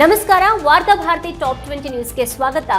ನಮಸ್ಕಾರ, ವಾರ್ತಾ Bharati top twenty ನ್ಯೂಸ್ಗೆ ಸ್ವಾಗತ.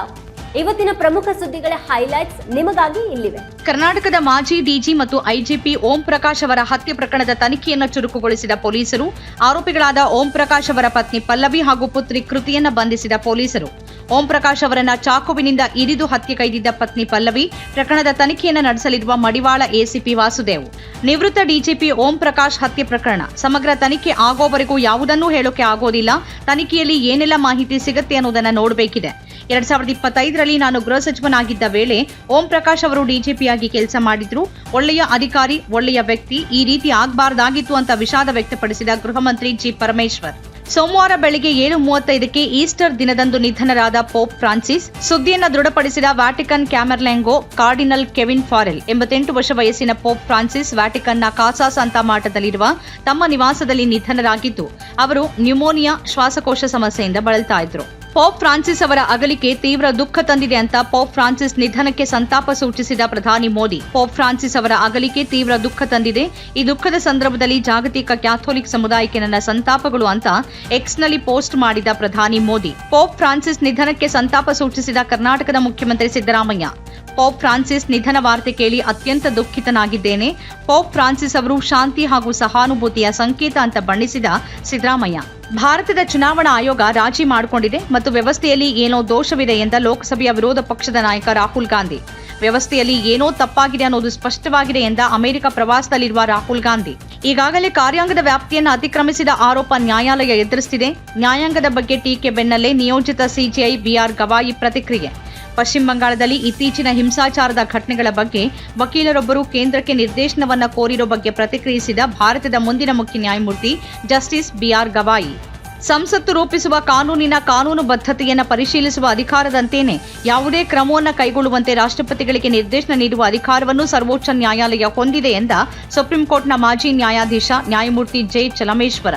ಇವತ್ತಿನ ಪ್ರಮುಖ ಸುದ್ದಿಗಳ ಹೈಲೈಟ್ಸ್ ನಿಮಗಾಗಿ ಇಲ್ಲಿವೆ. ಕರ್ನಾಟಕದ ಮಾಜಿ ಡಿಜಿ ಮತ್ತು ಐಜಿಪಿ ಓಂ ಪ್ರಕಾಶ್ ಅವರ ಹತ್ಯೆ ಪ್ರಕರಣದ ತನಿಖೆಯನ್ನು ಚುರುಕುಗೊಳಿಸಿದ ಪೊಲೀಸರು, ಆರೋಪಿಗಳಾದ ಓಂ ಪ್ರಕಾಶ್ ಅವರ ಪತ್ನಿ ಪಲ್ಲವಿ ಹಾಗೂ ಪುತ್ರಿ ಕೃತಿಯನ್ನು ಬಂಧಿಸಿದ ಪೊಲೀಸರು. ಓಂ ಪ್ರಕಾಶ್ ಅವರನ್ನ ಚಾಕುವಿನಿಂದ ಇರಿದು ಹತ್ಯೆ ಕೈದಿದ್ದ ಪತ್ನಿ ಪಲ್ಲವಿ ಪ್ರಕರಣದ ತನಿಖೆಯನ್ನು ನಡೆಸಲಿರುವ ಮಡಿವಾಳ ಎಸಿಪಿ ವಾಸುದೇವ್. ನಿವೃತ್ತ ಡಿಜಿಪಿ ಓಂ ಪ್ರಕಾಶ್ ಹತ್ಯೆ ಪ್ರಕರಣ. ಸಮಗ್ರ ತನಿಖೆ ಆಗೋವರೆಗೂ ಯಾವುದನ್ನೂ ಹೇಳೋಕೆ ಆಗೋದಿಲ್ಲ. ತನಿಖೆಯಲ್ಲಿ ಏನೆಲ್ಲ ಮಾಹಿತಿ ಸಿಗುತ್ತೆ ಅನ್ನೋದನ್ನ ನೋಡಬೇಕಿದೆ. ಎರಡ್ ಸಾವಿರದ ಇಪ್ಪತ್ತೈದರಲ್ಲಿ ನಾನು ಗೃಹ ಸಚಿವನಾಗಿದ್ದ ವೇಳೆ ಓಂ ಪ್ರಕಾಶ್ ಅವರು ಡಿಜಿಪಿಯಾಗಿ ಕೆಲಸ ಮಾಡಿದ್ರು. ಒಳ್ಳೆಯ ಅಧಿಕಾರಿ, ಒಳ್ಳೆಯ ವ್ಯಕ್ತಿ, ಈ ರೀತಿ ಆಗಬಾರ್ದಾಗಿತ್ತು ಅಂತ ವಿಷಾದ ವ್ಯಕ್ತಪಡಿಸಿದ ಗೃಹ ಜಿ. ಪರಮೇಶ್ವರ್. ಸೋಮವಾರ ಬೆಳಗ್ಗೆ ಏಳು ಮೂವತ್ತೈದಕ್ಕೆ ಈಸ್ಟರ್ ದಿನದಂದು ನಿಧನರಾದ ಪೋಪ್ ಫ್ರಾನ್ಸಿಸ್. ಸುದ್ದಿಯನ್ನು ದೃಢಪಡಿಸಿದ Vatican camerlengo cardinal Kevin Farrell ಎಂಬತ್ತೆಂಟು ವರ್ಷ ವಯಸ್ಸಿನ ಪೋಪ್ ಫ್ರಾನ್ಸಿಸ್ ವ್ಯಾಟಿಕನ್ನ ಕಾಸಾ ಸಂತ ಮಾಟದಲ್ಲಿರುವ ತಮ್ಮ ನಿವಾಸದಲ್ಲಿ ನಿಧನರಾಗಿದ್ದು, ಅವರು ನ್ಯೂಮೋನಿಯಾ ಶ್ವಾಸಕೋಶ ಸಮಸ್ಯೆಯಿಂದ ಬಳಲ್ತಾ ಇದ್ರು. ಪೋಪ್ ಫ್ರಾನ್ಸಿಸ್ ಅವರ ಅಗಲಿಕೆ ತೀವ್ರ ದುಃಖ ತಂದಿದೆ ಅಂತ ಪೋಪ್ ಫ್ರಾನ್ಸಿಸ್ ನಿಧನಕ್ಕೆ ಸಂತಾಪ ಸೂಚಿಸಿದ ಪ್ರಧಾನಿ ಮೋದಿ. ಪೋಪ್ ಫ್ರಾನ್ಸಿಸ್ ಅವರ ಅಗಲಿಕೆ ತೀವ್ರ ದುಃಖ ತಂದಿದೆ. ಈ ದುಃಖದ ಸಂದರ್ಭದಲ್ಲಿ ಜಾಗತಿಕ ಕ್ಯಾಥೋಲಿಕ್ ಸಮುದಾಯಕ್ಕೆ ನನ್ನ ಸಂತಾಪಗಳು ಅಂತ ಎಕ್ಸ್ನಲ್ಲಿ ಪೋಸ್ಟ್ ಮಾಡಿದ ಪ್ರಧಾನಿ ಮೋದಿ ಪೋಪ್ ಫ್ರಾನ್ಸಿಸ್ ನಿಧನಕ್ಕೆ ಸಂತಾಪ ಸೂಚಿಸಿದ ಕರ್ನಾಟಕದ ಮುಖ್ಯಮಂತ್ರಿ ಸಿದ್ದರಾಮಯ್ಯ. ಪೋಪ್ ಫ್ರಾನ್ಸಿಸ್ ನಿಧನ ವಾರ್ತೆ ಕೇಳಿ ಅತ್ಯಂತ ದುಃಖಿತನಾಗಿದ್ದೇನೆ. ಪೋಪ್ ಫ್ರಾನ್ಸಿಸ್ ಅವರು ಶಾಂತಿ ಹಾಗೂ ಸಹಾನುಭೂತಿಯ ಸಂಕೇತ ಅಂತ ಬಣ್ಣಿಸಿದ ಸಿದ್ದರಾಮಯ್ಯ. ಭಾರತದ ಚುನಾವಣಾ ಆಯೋಗ ರಾಜಿ ಮಾಡಿಕೊಂಡಿದೆ ಮತ್ತು ವ್ಯವಸ್ಥೆಯಲ್ಲಿ ಏನೋ ದೋಷವಿದೆ ಎಂದ ಲೋಕಸಭೆಯ ವಿರೋಧ ಪಕ್ಷದ ನಾಯಕ ರಾಹುಲ್ ಗಾಂಧಿ. ವ್ಯವಸ್ಥೆಯಲ್ಲಿ ಏನೋ ತಪ್ಪಾಗಿದೆ ಅನ್ನೋದು ಸ್ಪಷ್ಟವಾಗಿದೆ ಎಂದ ಅಮೆರಿಕ ಪ್ರವಾಸದಲ್ಲಿರುವ ರಾಹುಲ್ ಗಾಂಧಿ. ಈಗಾಗಲೇ ಕಾರ್ಯಾಂಗದ ವ್ಯಾಪ್ತಿಯನ್ನು ಅತಿಕ್ರಮಿಸಿದ ಆರೋಪ ನ್ಯಾಯಾಲಯ ಎದುರಿಸುತ್ತಿದೆ ನ್ಯಾಯಾಂಗದ ಬಗ್ಗೆ ಟೀಕೆ ಬೆನ್ನಲ್ಲೇ ನಿಯೋಜಿತ ಸಿಜಿಐ ಬಿಆರ್ ಗವಾಯಿ ಪ್ರತಿಕ್ರಿಯೆ. ಪಶ್ಚಿಮ ಬಂಗಾಳದಲ್ಲಿ ಇತ್ತೀಚಿನ ಹಿಂಸಾಚಾರದ ಘಟನೆಗಳ ಬಗ್ಗೆ ವಕೀಲರೊಬ್ಬರು ಕೇಂದ್ರಕ್ಕೆ ನಿರ್ದೇಶನವನ್ನು ಕೋರಿರೋ ಬಗ್ಗೆ ಪ್ರತಿಕ್ರಿಯಿಸಿದ ಭಾರತದ ಮುಂದಿನ ಮುಖ್ಯ ನ್ಯಾಯಮೂರ್ತಿ ಜಸ್ಟಿಸ್ ಬಿಆರ್ ಗವಾಯಿ. ಸಂಸತ್ತು ರೂಪಿಸುವ ಕಾನೂನಿನ ಕಾನೂನು ಬದ್ಧತೆಯನ್ನು ಪರಿಶೀಲಿಸುವ ಅಧಿಕಾರದಂತೆಯೇ ಯಾವುದೇ ಕ್ರಮವನ್ನು ಕೈಗೊಳ್ಳುವಂತೆ ರಾಷ್ಟ್ರಪತಿಗಳಿಗೆ ನಿರ್ದೇಶನ ನೀಡುವ ಅಧಿಕಾರವನ್ನು ಸರ್ವೋಚ್ಚ ನ್ಯಾಯಾಲಯ ಹೊಂದಿದೆ ಎಂದ ಸುಪ್ರೀಂ ಕೋರ್ಟ್ನ ಮಾಜಿ ನ್ಯಾಯಾಧೀಶ ನ್ಯಾಯಮೂರ್ತಿ ಜೆ ಚಲಮೇಶ್ವರ.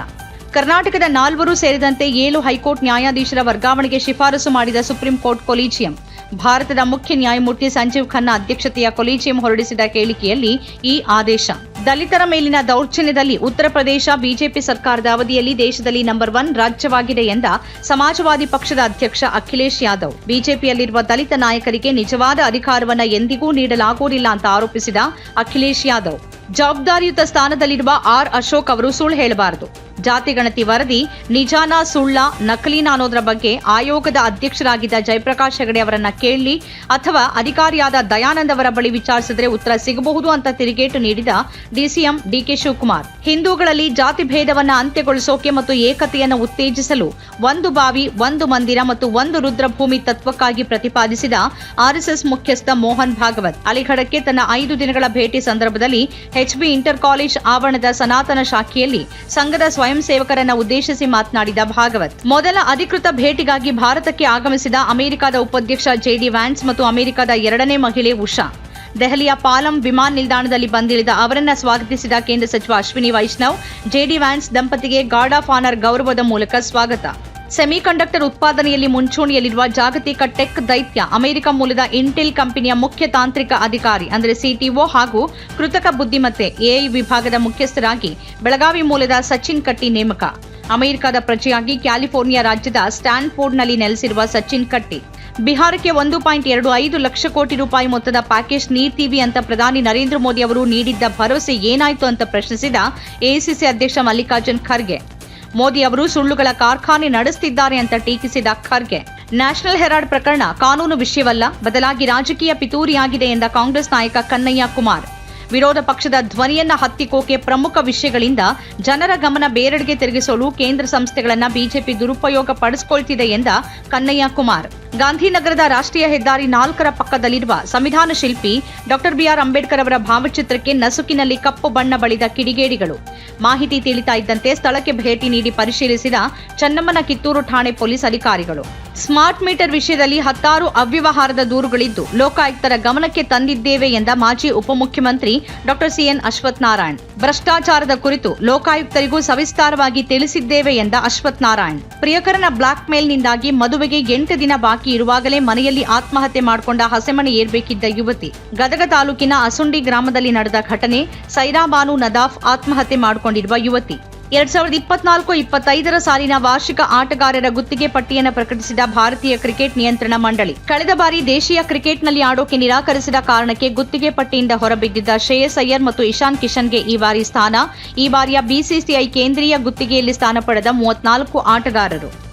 ಕರ್ನಾಟಕದ ನಾಲ್ವರು ಸೇರಿದಂತೆ ಏಳು ಹೈಕೋರ್ಟ್ ನ್ಯಾಯಾಧೀಶರ ವರ್ಗಾವಣೆಗೆ ಶಿಫಾರಸು ಮಾಡಿದ ಸುಪ್ರೀಂ ಕೋರ್ಟ್ ಕೊಲೀಜಿಯಂ. ಭಾರತದ ಮುಖ್ಯ ನ್ಯಾಯಮೂರ್ತಿ ಸಂಜೀವ್ ಖನ್ನಾ ಅಧ್ಯಕ್ಷತೆಯ ಕೊಲೀಜಿಯಂ ಹೊರಡಿಸಿದ ಹೇಳಿಕೆಯಲ್ಲಿ ಈ ಆದೇಶ. ದಲಿತರ ಮೇಲಿನ ದೌರ್ಜನ್ಯದಲ್ಲಿ ಉತ್ತರ ಪ್ರದೇಶ ಬಿಜೆಪಿ ಸರ್ಕಾರದ ಅವಧಿಯಲ್ಲಿ ದೇಶದಲ್ಲಿ ನಂಬರ್ ಒನ್ ರಾಜ್ಯವಾಗಿದೆ ಎಂದ ಸಮಾಜವಾದಿ ಪಕ್ಷದ ಅಧ್ಯಕ್ಷ ಅಖಿಲೇಶ್ ಯಾದವ್. ಬಿಜೆಪಿಯಲ್ಲಿರುವ ದಲಿತ ನಾಯಕರಿಗೆ ನಿಜವಾದ ಅಧಿಕಾರವನ್ನು ಎಂದಿಗೂ ನೀಡಲಾಗುವುದಿಲ್ಲ ಅಂತ ಆರೋಪಿಸಿದ ಅಖಿಲೇಶ್ ಯಾದವ್. ಜವಾಬ್ದಾರಿಯುತ ಸ್ಥಾನದಲ್ಲಿರುವ ಆರ್ ಅಶೋಕ್ ಅವರು ಸುಳ್ಳು ಹೇಳಬಾರದು. ಜಾತಿ ಗಣತಿ ವರದಿ, ನಿಜಾನ, ಸುಳ್ಳ ನಕಲಿನ ಅನ್ನೋದರ ಬಗ್ಗೆ ಆಯೋಗದ ಅಧ್ಯಕ್ಷರಾಗಿದ್ದ ಜಯಪ್ರಕಾಶ್ ಹೆಗಡೆ ಅವರನ್ನ ಕೇಳಿ ಅಥವಾ ಅಧಿಕಾರಿಯಾದ ದಯಾನಂದ್ ಅವರ ಬಳಿ ವಿಚಾರಿಸಿದ್ರೆ ಉತ್ತರ ಸಿಗಬಹುದು ಅಂತ ತಿರುಗೇಟು ನೀಡಿದ ಡಿಸಿಎಂ ಡಿಕೆ ಶಿವಕುಮಾರ್. ಹಿಂದೂಗಳಲ್ಲಿ ಜಾತಿ ಭೇದವನ್ನ ಅಂತ್ಯಗೊಳಿಸೋಕೆ ಮತ್ತು ಏಕತೆಯನ್ನು ಉತ್ತೇಜಿಸಲು ಒಂದು ಬಾವಿ, ಒಂದು ಮಂದಿರ ಮತ್ತು ಒಂದು ರುದ್ರಭೂಮಿ ತತ್ವಕ್ಕಾಗಿ ಪ್ರತಿಪಾದಿಸಿದ ಆರ್ಎಸ್ಎಸ್ ಮುಖ್ಯಸ್ಥ ಮೋಹನ್ ಭಾಗವತ್. ಅಲಿಘಡಕ್ಕೆ ತನ್ನ ಐದು ದಿನಗಳ ಭೇಟಿ ಸಂದರ್ಭದಲ್ಲಿ ಎಚ್ಬಿ ಇಂಟರ್ ಕಾಲೇಜ್ ಆವರಣದ ಸನಾತನ ಶಾಖೆಯಲ್ಲಿ ಸಂಘದ ಸ್ವಯಂ ಸೇವಕರನ್ನ ಉದ್ದೇಶಿಸಿ ಮಾತನಾಡಿದ ಭಾಗವತ್. ಮೊದಲ ಅಧಿಕೃತ ಭೇಟಿಗಾಗಿ ಭಾರತಕ್ಕೆ ಆಗಮಿಸಿದ ಅಮೆರಿಕದ ಉಪಾಧ್ಯಕ್ಷ ಜೆಡಿ ವ್ಯಾನ್ಸ್ ಮತ್ತು ಅಮೆರಿಕದ ಎರಡನೇ ಮಹಿಳೆ ಉಷಾ. ದೆಹಲಿಯ ಪಾಲಂ ವಿಮಾನ ನಿಲ್ದಾಣದಲ್ಲಿ ಬಂದಿಳಿದ ಅವರನ್ನ ಸ್ವಾಗತಿಸಿದ ಕೇಂದ್ರ ಸಚಿವ ಅಶ್ವಿನಿ ವೈಷ್ಣವ್ ಜೆಡಿ ವ್ಯಾನ್ಸ್ ದಂಪತಿಗೆ ಗಾರ್ಡ್ ಆಫ್ ಆನರ್ ಗೌರವದ ಮೂಲಕ ಸ್ವಾಗತ. ಸೆಮಿಕಂಡಕ್ಟರ್ ಉತ್ಪಾದನೆಯಲ್ಲಿ ಮುಂಚೂಣಿಯಲ್ಲಿರುವ ಜಾಗತಿಕ ಟೆಕ್ ದೈತ್ಯ, ಅಮೆರಿಕ ಮೂಲದ ಇಂಟೆಲ್ ಕಂಪನಿಯ ಮುಖ್ಯ ತಾಂತ್ರಿಕ ಅಧಿಕಾರಿ, ಅಂದರೆ ಸಿಟಿಒ ಹಾಗೂ ಕೃತಕ ಬುದ್ಧಿಮತ್ತೆ ಎಐ ವಿಭಾಗದ ಮುಖ್ಯಸ್ಥರಾಗಿ ಬೆಳಗಾವಿ ಮೂಲದ ಸಚಿನ್ ಕಟ್ಟಿ ನೇಮಕ. ಅಮೆರಿಕದ ಪ್ರಜೆಯಾಗಿ ಕ್ಯಾಲಿಫೋರ್ನಿಯಾ ರಾಜ್ಯದ ಸ್ಟ್ಯಾನ್ಫೋರ್ಡ್ನಲ್ಲಿ ನೆಲೆಸಿರುವ ಸಚಿನ್ ಕಟ್ಟಿ. ಬಿಹಾರಕ್ಕೆ ಒಂದು ಪಾಯಿಂಟ್ ಎರಡು ಐದು ಲಕ್ಷ ಕೋಟಿ ರೂಪಾಯಿ ಮೊತ್ತದ ಪ್ಯಾಕೇಜ್ ನೀಡ್ತೀವಿ ಅಂತ ಪ್ರಧಾನಿ ನರೇಂದ್ರ ಮೋದಿ ಅವರು ನೀಡಿದ್ದ ಭರವಸೆ ಏನಾಯಿತು ಅಂತ ಪ್ರಶ್ನಿಸಿದ ಎಐಸಿಸಿ ಅಧ್ಯಕ್ಷ ಮಲ್ಲಿಕಾರ್ಜುನ್ ಖರ್ಗೆ. ಮೋದಿ ಅವರು ಸುಳ್ಳುಗಳ ಕಾರ್ಖಾನೆ ನಡೆಸುತ್ತಿದ್ದಾರೆ ಅಂತ ಟೀಕಿಸಿದ ಖರ್ಗೆ, ನ್ಯಾಷನಲ್ ಹೆರಾಲ್ಡ್ ಪ್ರಕರಣ ಕಾನೂನು ವಿಷಯವಲ್ಲ, ಬದಲಾಗಿ ರಾಜಕೀಯ ಪಿತೂರಿಯಾಗಿದೆ ಎಂದ ಕಾಂಗ್ರೆಸ್ ನಾಯಕ ಕನ್ನಯ್ಯ ಕುಮಾರ್. ವಿರೋಧ ಪಕ್ಷದ ಧ್ವನಿಯನ್ನ ಹತ್ತಿಕ್ಕೋಕೆ ಪ್ರಮುಖ ವಿಷಯಗಳಿಂದ ಜನರ ಗಮನ ಬೇರೆಡೆಗೆ ತಿರುಗಿಸಲು ಕೇಂದ್ರ ಸಂಸ್ಥೆಗಳನ್ನ ಬಿಜೆಪಿ ದುರುಪಯೋಗ ಪಡಿಸಿಕೊಳ್ತಿದೆ ಎಂದ ಕನ್ನಯ್ಯ ಕುಮಾರ್. ಗಾಂಧಿನಗರದ ರಾಷ್ಟ್ರೀಯ ಹೆದ್ದಾರಿ ನಾಲ್ಕರ ಪಕ್ಕದಲ್ಲಿರುವ ಸಂವಿಧಾನ ಶಿಲ್ಪಿ ಡಾಕ್ಟರ್ ಬಿಆರ್ ಅಂಬೇಡ್ಕರ್ ಅವರ ಭಾವಚಿತ್ರಕ್ಕೆ ನಸುಕಿನಲ್ಲಿ ಕಪ್ಪು ಬಣ್ಣ ಬಳಿದ ಕಿಡಿಗೇಡಿಗಳು. ಮಾಹಿತಿ ತಿಳಿತಾ ಇದ್ದಂತೆ ಸ್ಥಳಕ್ಕೆ ಭೇಟಿ ನೀಡಿ ಪರಿಶೀಲಿಸಿದ ಚನ್ನಮ್ಮನ ಕಿತ್ತೂರು ಠಾಣೆ ಪೊಲೀಸ್ ಅಧಿಕಾರಿಗಳು. ಸ್ಮಾರ್ಟ್ ಮೀಟರ್ ವಿಷಯದಲ್ಲಿ ಹತ್ತಾರು ಅವ್ಯವಹಾರದ ದೂರುಗಳಿದ್ದು, ಲೋಕಾಯುಕ್ತರ ಗಮನಕ್ಕೆ ತಂದಿದ್ದೇವೆ ಎಂದ ಮಾಜಿ ಉಪಮುಖ್ಯಮಂತ್ರಿ ಡಾಕ್ಟರ್ ಸಿಎನ್ ಅಶ್ವತ್ಥನಾರಾಯಣ್. ಭ್ರಷ್ಟಾಚಾರದ ಕುರಿತು ಲೋಕಾಯುಕ್ತರಿಗೂ ಸವಿಸ್ತಾರವಾಗಿ ತಿಳಿಸಿದ್ದೇವೆ ಎಂದ ಅಶ್ವಥ್ ನಾರಾಯಣ್ ಪ್ರಿಯಕರನ ಬ್ಲಾಕ್ ಮೇಲ್ನಿಂದಾಗಿ ಮದುವೆಗೆ ಎಂಟು ದಿನ ಬಾಕಿ ಇರುವಾಗಲೇ ಮನೆಯಲ್ಲಿ ಆತ್ಮಹತ್ಯೆ ಮಾಡಿಕೊಂಡ ಹಸೆಮಣೆ ಏರ್ಬೇಕಿದ್ದ ಯುವತಿ. ಗದಗ ತಾಲೂಕಿನ ಅಸುಂಡಿ ಗ್ರಾಮದಲ್ಲಿ ನಡೆದ ಘಟನೆ ಸೈರಾಬಾನು ನದಾಫ್ ಆತ್ಮಹತ್ಯೆ ಮಾಡಿಕೊಂಡಿರುವ ಯುವತಿ. ಎರಡ್ ಸಾವಿರದ ಇಪ್ಪತ್ನಾಲ್ಕು ಇಪ್ಪತ್ತೈದರ ಸಾಲಿನ ವಾರ್ಷಿಕ ಆಟಗಾರರ ಗುತ್ತಿಗೆ ಪಟ್ಟಿಯನ್ನು ಪ್ರಕಟಿಸಿದ ಭಾರತೀಯ ಕ್ರಿಕೆಟ್ ನಿಯಂತ್ರಣ ಮಂಡಳಿ. ಕಳೆದ ಬಾರಿ ದೇಶೀಯ ಕ್ರಿಕೆಟ್ನಲ್ಲಿ ಆಡೋಕೆ ನಿರಾಕರಿಸಿದ ಕಾರಣಕ್ಕೆ ಗುತ್ತಿಗೆ ಪಟ್ಟಿಯಿಂದ ಹೊರಬಿದ್ದಿದ್ದ ಶ್ರೇಯಸ್ ಅಯ್ಯರ್ ಮತ್ತು ಇಶಾನ್ ಕಿಶನ್ಗೆ ಈ ಬಾರಿ ಸ್ಥಾನ. ಈ ಬಾರಿಯ ಬಿಸಿಸಿಐ ಕೇಂದ್ರೀಯ ಗುತ್ತಿಗೆಯಲ್ಲಿ ಸ್ಥಾನ ಪಡೆದ ಮೂವತ್ನಾಲ್ಕು ಆಟಗಾರರು.